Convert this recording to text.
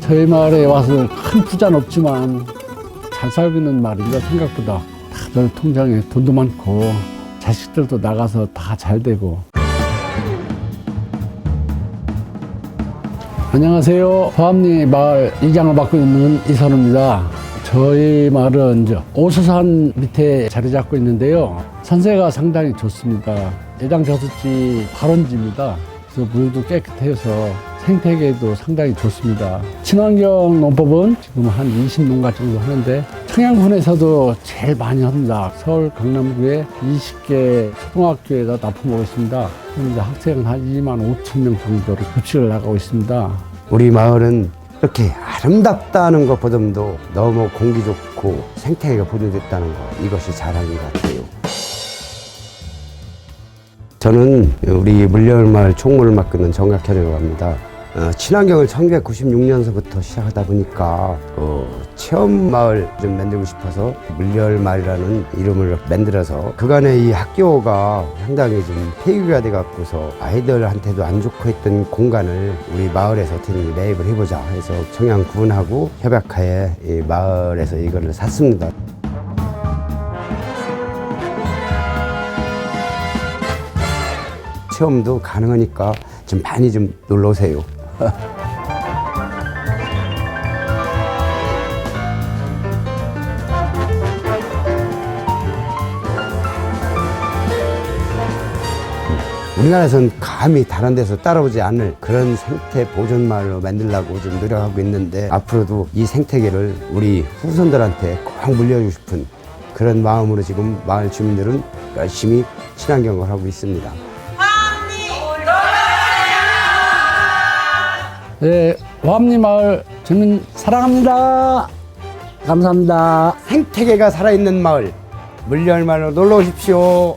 저희 마을에 와서 큰 부자는 없지만 잘 살고 있는 마을입니다. 생각보다 다들 통장에 돈도 많고 자식들도 나가서 다 잘 되고. 안녕하세요. 화암리 마을 이장을 맡고 있는 이선우입니다. 저희 마을은 이제 오수산 밑에 자리 잡고 있는데요. 산세가 상당히 좋습니다. 예장 저수지 발원지입니다. 그래서 물도 깨끗해서 생태계도 상당히 좋습니다. 친환경 농법은 지금 한 20농가 정도 하는데 청양군에서도 제일 많이 합니다. 서울 강남구에 20개 초등학교에다 납품하고 있습니다. 현재 학생은 한 2만 5천 명 정도로 급식을 나가고 있습니다. 우리 마을은 이렇게 아름답다는 것보다도 너무 공기 좋고 생태계가 보존됐다는 거 이것이 자랑인 것 같아요. 저는 우리 물려마을 총무를 맡고 있는 정각현이라고 합니다. 어, 친환경을 1996년서부터 시작하다 보니까 어, 체험 마을 좀 만들고 싶어서 물열 마을이라는 이름을 만들어서 그간에 이 학교가 상당히 좀 폐기가 돼 갖고서 아이들한테도 안 좋고 했던 공간을 우리 마을에서 어떻게 매입을 해보자 해서 청양군하고 협약하에 이 마을에서 이거를 샀습니다. 체험도 가능하니까 좀 많이 좀 놀러 오세요. 우리나라에서는 감히 다른 데서 따라오지 않을 그런 생태 보존 마을로 만들려고 좀 노력하고 있는데 앞으로도 이 생태계를 우리 후손들한테 꼭 물려주고 싶은 그런 마음으로 지금 마을 주민들은 열심히 친환경을 하고 있습니다. 네, 화암리 마을 주민 사랑합니다. 감사합니다. 생태계가 살아있는 마을 물열마을로 놀러 오십시오.